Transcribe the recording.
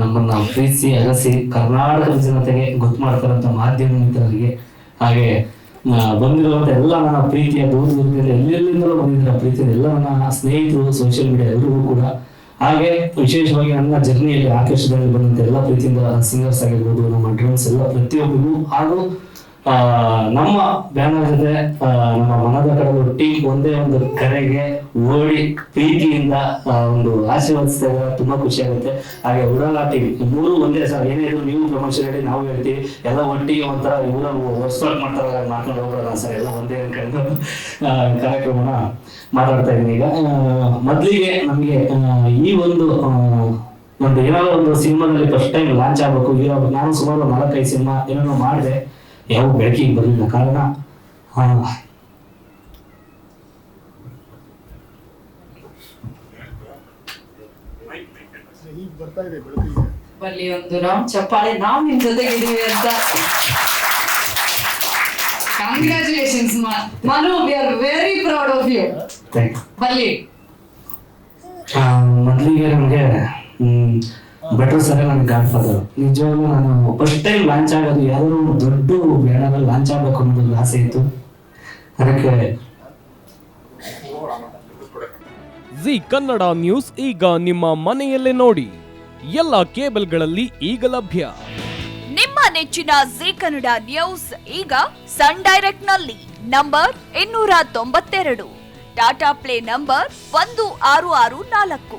ನಮ್ಮನ್ನ ಪ್ರೀತಿಸಿ ಅಗಸಿ ಕರ್ನಾಟಕದ ಜನತೆಗೆ ಗೊತ್ತು ಮಾಡ್ತಾರಂತ ಮಾಧ್ಯಮ ಮಿತ್ರರಿಗೆ, ಹಾಗೆ ಬಂದಿರುವಂತ ಎಲ್ಲ ನನ್ನ ಪ್ರೀತಿಯ ದೂರ ದೂರದಲ್ಲಿ ಎಲ್ಲೆಲ್ಲಿಂದಲೂ ಬಂದಿದ್ದಾರೆ, ಪ್ರೀತಿಯ ಎಲ್ಲ ನನ್ನ ಸ್ನೇಹಿತರು ಸೋಷಿಯಲ್ ಮೀಡಿಯಾ ಎಲ್ಲರಿಗೂ ಕೂಡ. ಹಾಗೆ ವಿಶೇಷವಾಗಿ ನನ್ನ ಜರ್ನಿಯಲ್ಲಿ ಆಕರ್ಷಣೆಯಲ್ಲಿ ಬಂದಂತ ಎಲ್ಲ ಪ್ರೀತಿಯಿಂದ ಸಿಂಗರ್ಸ್ ಆಗಿರ್ಬೋದು, ನಮ್ಮ ಡ್ರಮ್ಸ್ ಎಲ್ಲ ಪ್ರತಿಯೊಬ್ಬರಿಗೂ. ಹಾಗೂ ನಮ್ಮ ಬ್ಯಾನರ್ ಜೊತೆ ನಮ್ಮ ಮನದ ಕಡೆ ಟೀಮ್ ಒಂದೇ ಒಂದು ಕರೆಗೆ ಓಡಿ ಪ್ರೀತಿಯಿಂದ ಒಂದು ಆಶೀರ್ವದಿಸ್ತಾ ತುಂಬಾ ಖುಷಿ ಆಗುತ್ತೆ. ಹಾಗೆ ಉಡಾಲ ಟೀಮ್ ಮೂರು ಒಂದೇ ಸರ್ ಏನೇ ಇದ್ರು ನೀವು ಪ್ರಮೋಷನ್ ಹೇಳಿ, ನಾವು ಹೇಳ್ತೀವಿ. ಎಲ್ಲ ಒಟ್ಟಿಗೆ ಒಂಥರ ಇವರ ವರ್ಸ್ಪಾಟ್ ಮಾಡ್ತಾರೆ ಮಾಡ್ಕೊಂಡು ಹೋಗೋಣ ಸರ್, ಎಲ್ಲ ಒಂದೇ ಅನ್ಕೊಂಡು ಕಾರ್ಯಕ್ರಮನ ಮಾತಾಡ್ತಾ ಇದ್ದೀನಿ ಈಗ. ಮೊದ್ಲಿಗೆ ನಮಗೆ ಈ ಒಂದು ಒಂದು ಏನಾದ್ರು ಒಂದು ಸಿನಿಮಾದಲ್ಲಿ ಫಸ್ಟ್ ಟೈಮ್ ಲಾಂಚ್ ಆಗ್ಬೇಕು ಈಗ ನಾನು ಸುಮಾರು ನಾಲ್ಕೈದು ಸಿನಿಮಾ ಏನೋ ಮಾಡಿದೆ. ಯಾವ ಬೆಳಕಿಗೆ ಬರಲಿಲ್ಲ ಕಾರಣ ಆ, ಈಗ ಬರ್ತಾ ಇದೆ ಬೆಳಕಿಗೆ ಬಲ್ಲಿ ಒಂದು ರೌಂಡ್ ಚಪ್ಪಾಳೆ ನಾವು ನಿಮ್ ಜೊತೆಗೆ ಇದೀವಿ ಅಂತ congratulations Manu we are very proud of you thank you. ಬಲ್ಲಿ ಆ, ಮೊದ್ಲಿಗೆ ನಮಗೆ ಬೆಟರ್ ಸರ್ ನನ್ನ ಗಾಡ್ ಫಾದರ್ ನಿಜವಾಗ್ಲೂ ನಾನು ಫಸ್ಟ್ ಟೈಮ್ ಲಾಂಚ್ ಆಗೋದು ಯಾವ್ದಾದ್ರು ಒಂದು ದೊಡ್ಡ ಬ್ಯಾನರ್ ಲಾಂಚ್ ಆಗ್ಬೇಕು ಅನ್ನೋದು ಆಸೆ ಇತ್ತು. ಅದಕ್ಕೆ ಜಿ ಕನ್ನಡ ನ್ಯೂಸ್ ಈಗ ನಿಮ್ಮ ಮನೆಯಲ್ಲೇ ನೋಡಿ. ಎಲ್ಲ ಕೇಬಲ್ಗಳಲ್ಲಿ ಈಗ ಲಭ್ಯ. ನಿಮ್ಮ ನೆಚ್ಚಿನ ಜಿ ಕನ್ನಡ ನ್ಯೂಸ್ ಈಗ ಸನ್ ಡೈರೆಕ್ಟ್ನಲ್ಲಿ ನಂಬರ್ ಇನ್ನೂರ ತೊಂಬತ್ತೆರಡು. ಟಾಟಾ ಪ್ಲೇ ನಂಬರ್ ಒಂದು ಆರು ಆರು ನಾಲ್ಕು.